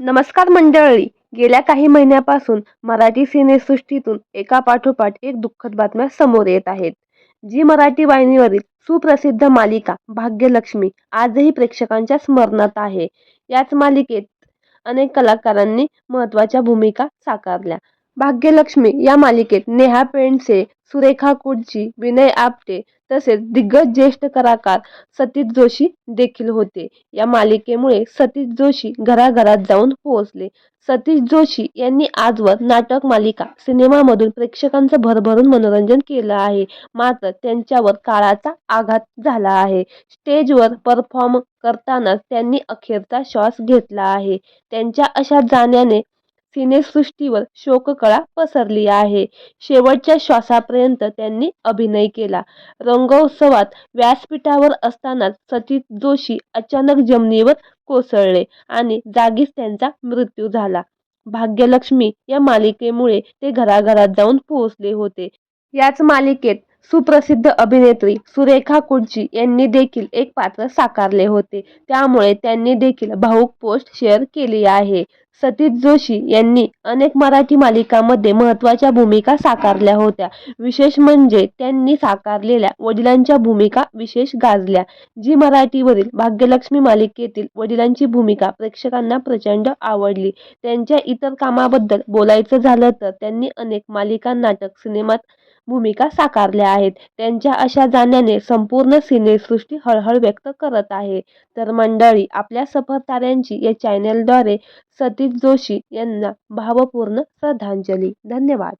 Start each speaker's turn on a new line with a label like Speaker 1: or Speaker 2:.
Speaker 1: नमस्कार मंडळी. गेल्या काही महिन्यापासून मराठी सिनेसृष्टीतून एकापाठोपाठ एक दुःखद बातम्या समोर येत आहेत. जी मराठी वाहिनीवरील सुप्रसिद्ध मालिका भाग्यलक्ष्मी आजही प्रेक्षकांच्या स्मरणात आहे. याच मालिकेत अनेक कलाकारांनी महत्त्वाच्या भूमिका साकारल्या. भाग्यलक्ष्मी या मालिकेत नेहा पेंडसे सुरेखा कुडची विनय आपटे तसेच दिग्गज ज्येष्ठ कलाकार सतीश जोशी देखील होते. या मालिकेमुळे सतीश जोशी घराघरात जाऊन पोहोचले. सतीश जोशी यांनी आजवर नाटक मालिका सिनेमामधून प्रेक्षकांचं भरभरून मनोरंजन केलं आहे. मात्र त्यांच्यावर काळाचा आघात झाला आहे. स्टेजवर परफॉर्म करतानाच त्यांनी अखेरचा श्वास घेतला आहे. त्यांच्या अशा जाण्याने सिनेसृष्टीवर शोककळा पसरली आहे. शेवटच्या श्वासापर्यंत त्यांनी अभिनय केला. रंगोत्सवात व्यासपीठावर असतानाच सचित जोशी अचानक जमिनीवर कोसळले आणि जागीच त्यांचा मृत्यू झाला. भाग्यलक्ष्मी या मालिकेमुळे ते घराघरात जाऊन पोहोचले होते. याच मालिकेत सुप्रसिद्ध अभिनेत्री सुरेखा कुडची यांनी देखील एक पात्र साकारले होते. त्यामुळे त्यांनी देखील भाऊक पोस्ट शेअर केली आहे. सतीश जोशी यांनी अनेक मराठी मालिकांमध्ये महत्त्वाच्या भूमिका साकारल्या होत्या. विशेष म्हणजे त्यांनी साकारलेल्या वडिलांच्या भूमिका विशेष गाजल्या जी मराठीवरील भाग्यलक्ष्मी मालिकेतील वडिलांची भूमिका प्रेक्षकांना प्रचंड आवडली. त्यांच्या इतर कामाबद्दल बोलायचं झालं तर त्यांनी अनेक मालिका नाटक सिनेमात भूमिका साकारल्या आहेत. त्यांच्या अशा जाण्याने संपूर्ण सिनेसृष्टी हळहळ व्यक्त करत आहे. तर मंडळी आपल्या सफरताऱ्यांची या चॅनलद्वारे सतीश जोशी यांना भावपूर्ण श्रद्धांजली. धन्यवाद.